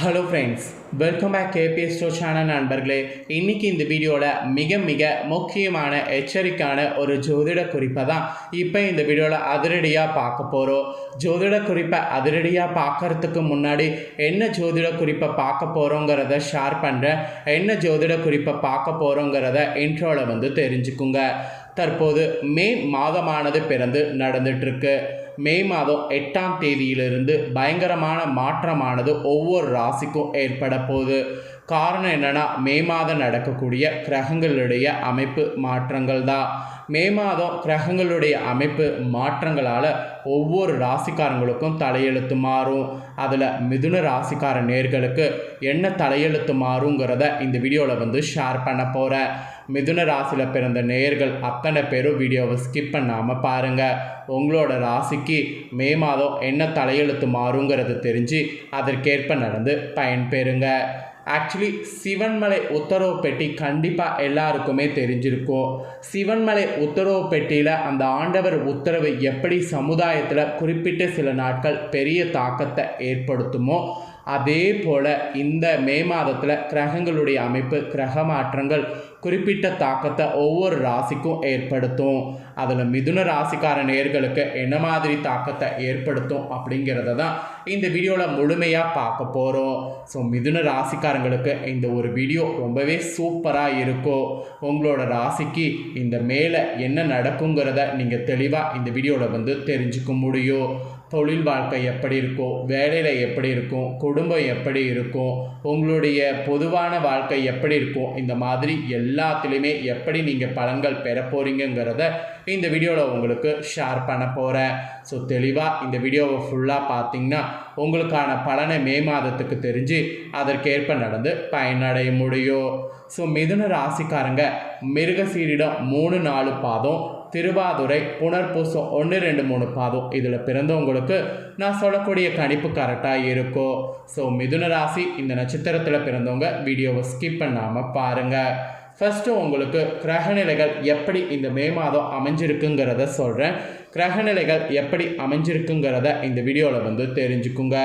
Hello friends welcome back KPS store channel நண்பர்களே. இன்றைக்கி இந்த வீடியோவில் மிக மிக முக்கியமான எச்சரிக்கையான ஒரு ஜோதிட குறிப்பை தான் இப்போ இந்த வீடியோவில் அதிரடியாக பார்க்க போகிறோம் ஜோதிட குறிப்பை அதிரடியாக பார்க்கறதுக்கு முன்னாடி என்ன ஜோதிட குறிப்பை பார்க்க போகிறோங்கிறத ஷேர் பண்ணுறேன் என்ன ஜோதிட குறிப்பை பார்க்க போகிறோங்கிறத இன்ட்ரோவில் வந்து தெரிஞ்சுக்குங்க. தற்போது மே மாதமானது பிறந்து நடந்துட்டுருக்கு. மே மாதம் எட்டாம் தேதியிலிருந்து பயங்கரமான மாற்றமானது ஒவ்வொரு ராசிக்கும் ஏற்பட போகுது. காரணம் என்னென்னா மே மாதம் நடக்கக்கூடிய கிரகங்களுடைய அமைப்பு மாற்றங்கள் தான். மே மாதம் கிரகங்களுடைய அமைப்பு மாற்றங்களால் ஒவ்வொரு ராசிக்காரங்களுக்கும் தலையெழுத்து மாறும். அதில் மிதுன ராசிக்கார நேர்களுக்கு என்ன தலையெழுத்து மாறுங்கிறத இந்த வீடியோவில் வந்து ஷேர் பண்ண போகிறேன் மிதுன ராசியில் பிறந்த நேயர்கள் அத்தனை பேரும் வீடியோவை ஸ்கிப் பண்ணாமல் பாருங்கள் உங்களோட ராசிக்கு மே மாதம் என்ன தலையெழுத்து மாறுங்கிறது தெரிஞ்சு அதற்கேற்ப நடந்து பயன்பெறுங்க. ஆக்சுவலி சிவன்மலை உத்தரவு பெட்டி கண்டிப்பாக எல்லாருக்குமே தெரிஞ்சிருக்கும். சிவன்மலை உத்தரவு பெட்டியில் அந்த ஆண்டவர் உத்தரவு எப்படி சமுதாயத்தில் குறிப்பிட்ட சில நாட்கள் பெரிய தாக்கத்தை ஏற்படுத்துமோ அதே போல் இந்த மே மாதத்தில் கிரகங்களுடைய அமைப்பு கிரக மாற்றங்கள் குறிப்பிட்ட தாக்கத்தை ஒவ்வொரு ராசிக்கும் ஏற்படுத்தும். அதில் மிதுன ராசிக்கார நேர்களுக்கு என்ன மாதிரி தாக்கத்தை ஏற்படுத்தும் அப்படிங்கிறத தான் இந்த வீடியோவில் முழுமையாக பார்க்க போகிறோம் ஸோ மிதுன ராசிக்காரங்களுக்கு இந்த ஒரு வீடியோ ரொம்பவே சூப்பராக இருக்கும். உங்களோட ராசிக்கு இந்த மேலே என்ன நடக்குங்கிறத நீங்கள் தெளிவாக இந்த வீடியோவில் வந்து தெரிஞ்சுக்க முடியும். தொழில் வாழ்க்கை எப்படி இருக்கும்? வேலையில் எப்படி இருக்கும்? குடும்பம் எப்படி இருக்கும்? உங்களுடைய பொதுவான வாழ்க்கை எப்படி இருக்கும்? இந்த மாதிரி எல்லாத்துலேயுமே எப்படி நீங்கள் பலன்கள் பெற போகிறீங்கிறத இந்த வீடியோவில் உங்களுக்கு ஷேர் பண்ண போகிறேன் ஸோ தெளிவாக இந்த வீடியோவை ஃபுல்லாக பார்த்தீங்கன்னா உங்களுக்கான பலனை மே மாதத்துக்கு தெரிஞ்சு அதற்கேற்ப நடந்து பயனடைய முடியும். ஸோ மிதுன ராசிக்காரங்க மிருகசீரிடம் மூணு நாலு பாதம் திருவாதுரை புனர்பூசம் ஒன்று ரெண்டு மூணு பாதம் இதில் பிறந்தவங்களுக்கு நான் சொல்லக்கூடிய கணிப்பு கரெக்டாக இருக்கும் ஸோ மிதுன ராசி இந்த நட்சத்திரத்தில் பிறந்தவங்க வீடியோவை ஸ்கிப் பண்ணாமல் பாருங்கள் ஃபஸ்ட்டு உங்களுக்கு கிரகநிலைகள் எப்படி இந்த மே மாதம் அமைஞ்சிருக்குங்கிறத சொல்கிறேன் கிரகநிலைகள் எப்படி அமைஞ்சிருக்குங்கிறத இந்த வீடியோவில் வந்து தெரிஞ்சுக்குங்க.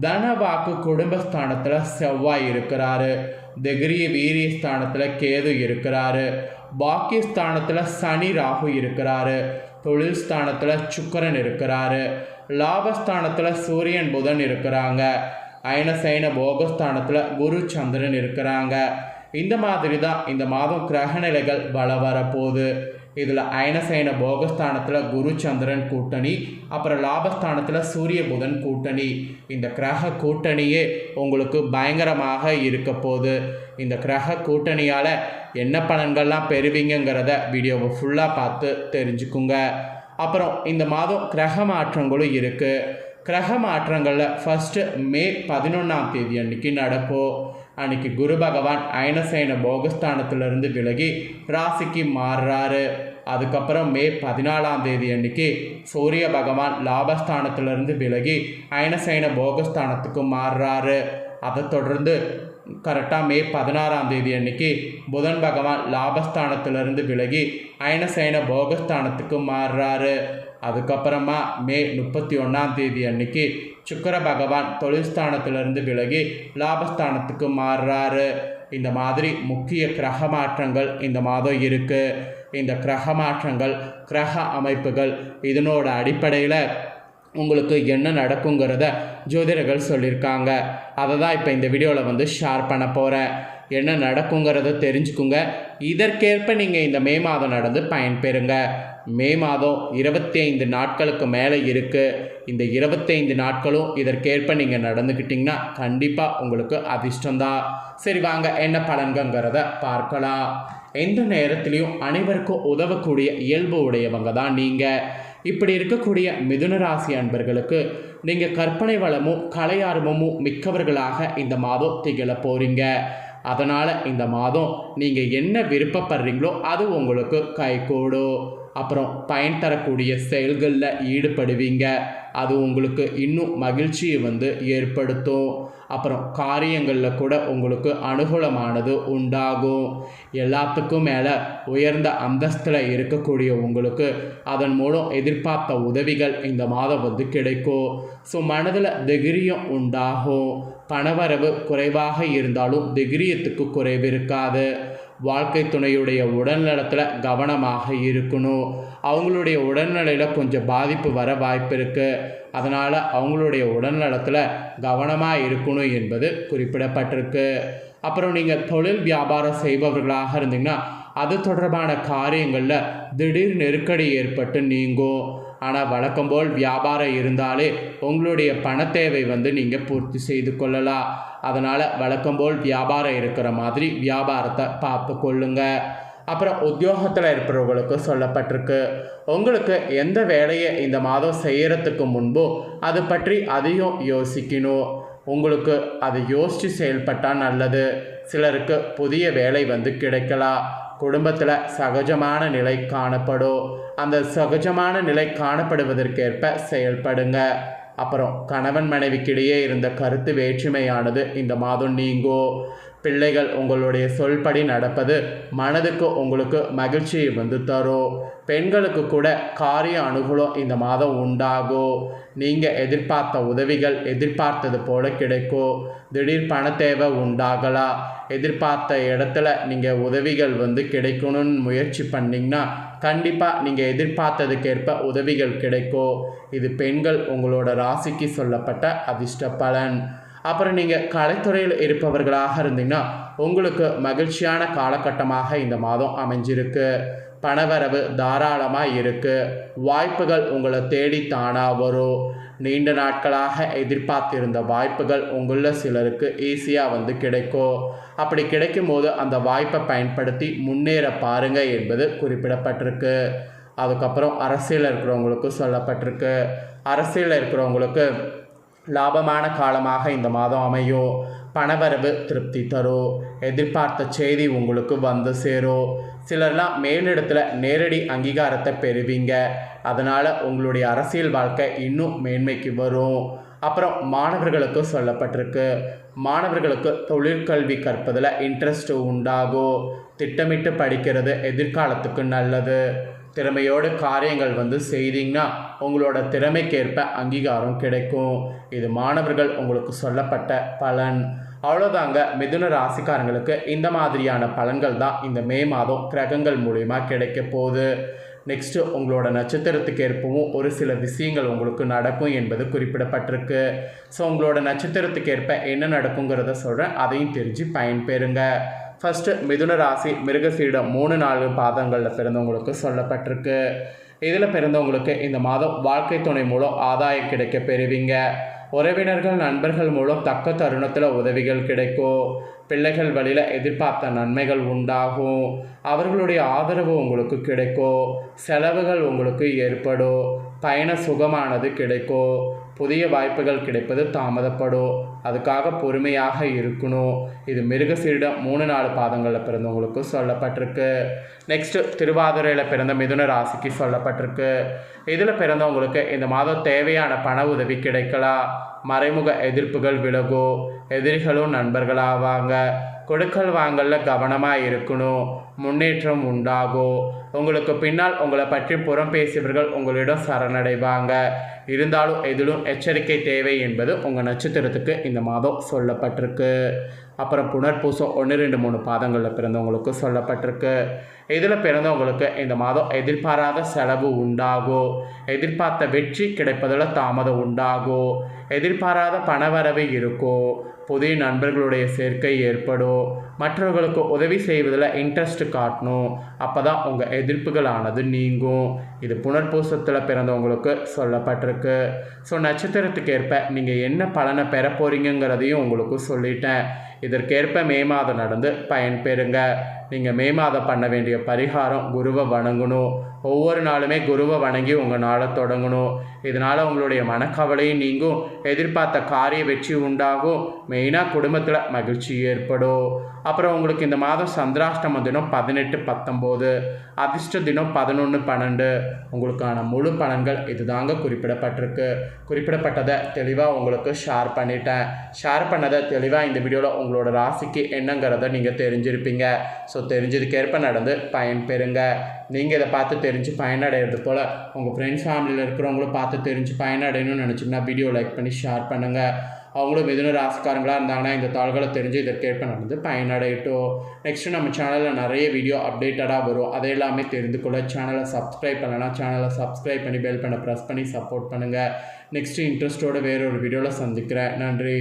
தனவாக்கு குடும்பஸ்தானத்தில் செவ்வாய் இருக்கிறாரு. திகிரிய வீரிய ஸ்தானத்தில் கேது இருக்கிறாரு. பாக்கியஸ்தானத்தில் சனி ராகு இருக்கிறாரு. தொழில் ஸ்தானத்தில் சுக்கரன் இருக்கிறாரு. லாபஸ்தானத்தில் சூரியன் புதன் இருக்கிறாங்க. அயனசைன போகஸ்தானத்தில் குரு சந்திரன் இருக்கிறாங்க. இந்த மாதிரி தான் இந்த மாதம் கிரகநிலைகள் பல வரப்போகுது. இதில் அயனசயன போகஸ்தானத்தில் குரு சந்திரன் கூட்டணி அப்புறம் லாபஸ்தானத்தில் சூரிய புதன் கூட்டணி. இந்த கிரக கூட்டணியே உங்களுக்கு பயங்கரமாக இருக்க போகுது. இந்த கிரக கூட்டணியால் என்ன பலன்கள்லாம் பெறுவீங்கிறத வீடியோவை ஃபுல்லாக பார்த்து தெரிஞ்சுக்குங்க. அப்புறம் இந்த மாதம் கிரக மாற்றங்களும் இருக்குது கிரக மாற்றங்களில் ஃபஸ்ட்டு மே பதினொன்றாம் தேதி அன்னைக்கு நடக்கும் அன்னைக்கு குரு பகவான் அயனசேன போகஸ்தானத்திலிருந்து விலகி ராசிக்கு மாறுறாரு. அதுக்கப்புறம் மே பதினாலாம் தேதி அன்னைக்கு சூரிய பகவான் லாபஸ்தானத்திலிருந்து விலகி அயனசைன போகஸ்தானத்துக்கு மாறுறாரு. அதை தொடர்ந்து கரெக்டாக மே பதினாறாம் தேதி அன்னைக்கு புதன் பகவான் லாபஸ்தானத்திலிருந்து விலகி அயனசைன போகஸ்தானத்துக்கு மாறுறாரு. அதுக்கப்புறமா மே முப்பத்தி ஒன்றாம் தேதி அன்னைக்கு சுக்கர பகவான் தொழில்ஸ்தானத்திலிருந்து விலகி லாபஸ்தானத்துக்கு மாறுறாரு. இந்த மாதிரி முக்கிய கிரக மாற்றங்கள் இந்த மாதம் இருக்குது இந்த கிரக மாற்றங்கள் கிரக அமைப்புகள் இதனோட அடிப்படையில் உங்களுக்கு என்ன நடக்குங்கிறத ஜோதிடர்கள் சொல்லியிருக்காங்க. அதை தான் இப்போ இந்த வீடியோவில் வந்து ஷேர் பண்ண போகிறேன் என்ன நடக்குங்கிறத தெரிஞ்சுக்குங்க. இதற்கேற்ப நீங்கள் இந்த மே மாதம் நடந்து பயன்பெறுங்க. மே மாதம் இருபத்தி ஐந்து நாட்களுக்கு மேலே இருக்குது இந்த இருபத்தைந்து நாட்களும் இதற்கேற்ப நீங்கள் நடந்துக்கிட்டிங்கன்னா கண்டிப்பாக உங்களுக்கு அதிர்ஷ்டந்தான் சரி வாங்க என்ன பலன்கங்கிறத பார்க்கலாம். எந்த நேரத்துலையும் அனைவருக்கும் உதவக்கூடிய இயல்பு உடையவங்க தான் நீங்கள் இப்படி இருக்கக்கூடிய மிதுன ராசி அன்பர்களுக்கு நீங்கள் கற்பனை வளமும் கலை ஆர்வமும் மிக்கவர்களாக இந்த மாதம் திகழ போகிறீங்க அதனால் இந்த மாதம் நீங்கள் என்ன விருப்பப்படுறீங்களோ அது உங்களுக்கு கைகூடும். அப்புறம் பயன் தரக்கூடிய செயல்களில் ஈடுபடுவீங்க. அது உங்களுக்கு இன்னும் மகிழ்ச்சியை வந்து ஏற்படுத்தும். அப்புறம் காரியங்களில் கூட உங்களுக்கு அனுகூலமானது உண்டாகும். எல்லாத்துக்கும் மேலே உயர்ந்த அந்தஸ்தில் இருக்கக்கூடிய உங்களுக்கு அதன் மூலம் எதிர்பார்த்த உதவிகள் இந்த மாதம் வந்து கிடைக்கும். ஸோ மனதில் திகிரியம் உண்டாகும். பணவரவு குறைவாக இருந்தாலும் திகிரியத்துக்கு குறைவு இருக்காது. வாழ்க்கை துணையுடைய உடல்நலத்தில் கவனமாக இருக்கணும். அவங்களுடைய உடல்நிலையில் கொஞ்சம் பாதிப்பு வர வாய்ப்பு இருக்குது அதனால் அவங்களுடைய உடல்நலத்தில் கவனமாக இருக்கணும் என்பது குறிப்பிடப்பட்டிருக்கு. அப்புறம் நீங்கள் தொழில் வியாபாரம் செய்பவர்களாக இருந்தீங்கன்னா அது தொடர்பான காரியங்களில் திடீர் நெருக்கடி ஏற்பட்டு நீங்கும். ஆனால் வழக்கம் போல் வியாபாரம் இருந்தாலே உங்களுடைய பண தேவை வந்து நீங்கள் பூர்த்தி செய்து கொள்ளலாம். அதனால் வழக்கம் போல் வியாபாரம் இருக்கிற மாதிரி வியாபாரத்தை பார்த்து கொள்ளுங்க. அப்புறம் உத்தியோகத்தில் இருப்பவர்களுக்கு சொல்லப்பட்டிருக்கு. உங்களுக்கு எந்த வேலையை இந்த மாதம் செய்கிறதுக்கு முன்போ அது பற்றி அதிகம் யோசிக்கணும். உங்களுக்கு அதை யோசித்து செயல்பட்டால் நல்லது. சிலருக்கு புதிய வேலை வந்து கிடைக்கலாம். குடும்பத்தில் சகஜமான நிலை காணப்படும். அந்த சகஜமான நிலை காணப்படுவதற்கேற்ப செயல்படுங்க. அப்புறம் கணவன் மனைவிக்கிடையே இருந்த கருத்து வேற்றுமையானது இந்த மாதம் நீங்கும். பிள்ளைகள் உங்களுடைய சொல்படி நடப்பது மனதுக்கு உங்களுக்கு மகிழ்ச்சியை வந்து தரும். பெண்களுக்கு கூட காரிய அனுகூலம் இந்த மாதம் உண்டாகும். நீங்கள் எதிர்பார்த்த உதவிகள் எதிர்பார்த்தது போல கிடைக்கும். திடீர் பண தேவை உண்டாகலாம். எதிர்பார்த்த இடத்துல நீங்கள் உதவிகள் வந்து கிடைக்கணும்னு முயற்சி பண்ணிங்கன்னா கண்டிப்பாக நீங்கள் எதிர்பார்த்ததுக்கேற்ப உதவிகள் கிடைக்கும். இது பெண்கள் உங்களோட ராசிக்கு சொல்லப்பட்ட அதிர்ஷ்ட பலன். அப்புறம் நீங்கள் கலைத்துறையில் இருப்பவர்களாக இருந்தீங்கன்னா உங்களுக்கு மகிழ்ச்சியான காலகட்டமாக இந்த மாதம் அமைஞ்சிருக்கு. பணவரவு தாராளமாக இருக்குது வாய்ப்புகள் உங்களை தேடி தானாக வரும். நீண்ட நாட்களாக எதிர்பார்த்திருந்த வாய்ப்புகள் உங்களில் சிலருக்கு ஈஸியாக வந்து கிடைக்கும். அப்படி கிடைக்கும் போது அந்த வாய்ப்பை பயன்படுத்தி முன்னேற பாருங்க என்பது குறிப்பிடப்பட்டிருக்கு. அதுக்கப்புறம் அரசியலில் இருக்கிறவங்களுக்கு சொல்லப்பட்டிருக்கு. அரசியலில் இருக்கிறவங்களுக்கு லாபமான காலமாக இந்த மாதம் அமையும் பணவரவு திருப்தி தரும் எதிர்பார்த்த செய்தி உங்களுக்கு வந்து சேரும் சிலர்லாம் மேலிடத்தில் நேரடி அங்கீகாரத்தை பெறுவீங்க. அதனால் உங்களுடைய அரசியல் வாழ்க்கை இன்னும் மேன்மைக்கு வரும். அப்புறம் மாணவர்களுக்கு சொல்லப்பட்டிருக்கு. மாணவர்களுக்கு தொழிற்கல்வி கற்பதில் இன்ட்ரெஸ்ட் உண்டாகும் திட்டமிட்டு படிக்கிறது எதிர்காலத்துக்கு நல்லது. திறமையோட காரியங்கள் வந்து செய்தீங்கன்னா உங்களோட திறமைக்கேற்ப அங்கீகாரம் கிடைக்கும். இது மாணவர்கள் உங்களுக்கு சொல்லப்பட்ட பலன். அவ்வளோதாங்க மிதுன ராசிக்காரங்களுக்கு இந்த மாதிரியான பலன்கள் தான் இந்த மே மாதம் கிரகங்கள் மூலிமா கிடைக்க போகுது. நெக்ஸ்ட்டு உங்களோட நட்சத்திரத்துக்கு ஏற்பவும் ஒரு சில விஷயங்கள் உங்களுக்கு நடக்கும் என்பது குறிப்பிடப்பட்டிருக்கு. ஸோ உங்களோட நட்சத்திரத்துக்கு ஏற்ப என்ன நடக்குங்கிறத சொல்கிறேன் அதையும் தெரிஞ்சு பயன்பெறுங்க. ஃபஸ்ட்டு மிதுன ராசி மிருகசீடம் மூணு நாலு பாதங்களில் பிறந்தவங்களுக்கு சொல்லப்பட்டிருக்கு. இதில் பிறந்தவங்களுக்கு இந்த மாதம் வாழ்க்கை துணை மூலம் ஆதாயம் கிடைக்க பெறுவீங்க. உறவினர்கள் நண்பர்கள் மூலம் தக்க தருணத்தில் உதவிகள் கிடைக்கும். பிள்ளைகள் வழியில் எதிர்பார்த்த நன்மைகள் உண்டாகும். அவர்களுடைய ஆதரவு உங்களுக்கு கிடைக்கும். செலவுகள் உங்களுக்கு ஏற்படும். பயண சுகமானது கிடைக்கும். புதிய வாய்ப்புகள் கிடைப்பது தாமதப்படும் அதுக்காக பொறுமையாக இருக்கணும் இது மிருகசீரிடம் மூணு நாலு பாதங்களில் பிறந்தவங்களுக்கு சொல்லப்பட்டிருக்கு. நெக்ஸ்ட்டு திருவாதிரையில் பிறந்த மிதுன ராசிக்கு சொல்லப்பட்டிருக்கு. இதில் பிறந்தவங்களுக்கு இந்த மாதம் தேவையான பண உதவி கிடைக்கலாம் மறைமுக எதிர்ப்புகள் விலகும் எதிரிகளும் நண்பர்களாவாங்க கொடுக்கல் வாங்கல கவனமாக இருக்கணும். முன்னேற்றம் உண்டாகும் உங்களுக்கு பின்னால் உங்களை பற்றி புறம் பேசியவர்கள் உங்களிடம் சரணடைவாங்க. இருந்தாலும் எதிலும் எச்சரிக்கை தேவை என்பது உங்கள் நட்சத்திரத்துக்கு இந்த மாதம் சொல்லப்பட்டிருக்கு. அப்புறம் புனர்பூசம் ஒன்று ரெண்டு மூணு பாதங்களில் பிறந்தவங்களுக்கு சொல்லப்பட்டிருக்கு. இதில் பிறந்தவங்களுக்கு இந்த மாதம் எதிர்பாராத செலவு உண்டாகும் எதிர்பார்த்த வெற்றி கிடைப்பதில் தாமதம் உண்டாகும் எதிர்பாராத பணவரவு இருக்கும் புதிய நண்பர்களுடைய சேர்க்கை ஏற்படும். மற்றவர்களுக்கு உதவி செய்வதில் இன்ட்ரெஸ்ட் காட்டணும். அப்போ தான் உங்கள் எதிர்ப்புகளானது நீங்கும். இது புனர்பூசத்தில் பிறந்தவங்களுக்கு சொல்லப்பட்டிருக்கு. ஸோ நட்சத்திரத்துக்கு ஏற்ப நீங்கள் என்ன பலனை பெற போகிறீங்கிறதையும் உங்களுக்கு சொல்லிட்டேன். இதற்கேற்ப மே மாதம் நடந்து பயன்பெறுங்க நீங்கள் மே மாதம் பண்ண வேண்டிய பரிகாரம் குருவை வணங்கணும். ஒவ்வொரு நாளுமே குருவை வணங்கி உங்கள் நாளை தொடங்கணும். இதனால் உங்களுடைய மனக்கவலையும் நீங்கும். எதிர்பார்த்த காரிய வெற்றி உண்டாகும். மெயினாக குடும்பத்தில் மகிழ்ச்சி ஏற்படும். அப்புறம் உங்களுக்கு இந்த மாதம் சந்திராஷ்டம தினம் பதினெட்டு பத்தொம்போது அதிர்ஷ்ட தினம் பதினொன்று பன்னெண்டு. உங்களுக்கான முழு பலன்கள் இதுதாங்க குறிப்பிடப்பட்டிருக்கு. குறிப்பிடப்பட்டதை தெளிவாக உங்களுக்கு ஷேர் பண்ணிட்டேன். ஷேர் பண்ணதை தெளிவாக இந்த வீடியோவில் உங்களோட ராசிக்கு என்னங்கிறத நீங்கள் தெரிஞ்சிருப்பீங்க. ஸோ ஸோ தெரிஞ்சதுக்கேற்ப நடந்து பயன்பெறுங்க நீங்கள் இதை பார்த்து தெரிஞ்சு பயனடைகிறது போல் உங்கள் ஃப்ரெண்ட்ஸ் ஃபேமிலியில் இருக்கிறவங்களும் பார்த்து தெரிஞ்சு பயனடையணும்னு நினச்சிங்கன்னா வீடியோ லைக் பண்ணி ஷேர் பண்ணுங்கள் அவங்களும் மிதுன ராசிக்காரங்களாக இருந்தாங்கன்னா இந்த தாள்களை தெரிஞ்சு இதற்கேற்ப நடந்து பயனடையட்டும். நெக்ஸ்ட்டு நம்ம சேனலில் நிறைய வீடியோ அப்டேட்டடாக வரும். அதை எல்லாமே தெரிந்து கொள்ள சேனலை சப்ஸ்கிரைப் பண்ணலன்னா சேனலை சப்ஸ்கிரைப் பண்ணி பெல் பண்ண ப்ரெஸ் பண்ணி சப்போர்ட் பண்ணுங்கள் நெக்ஸ்ட்டு இன்ட்ரெஸ்ட்டோட வேற ஒரு வீடியோவில் சந்திக்கிறேன். நன்றி.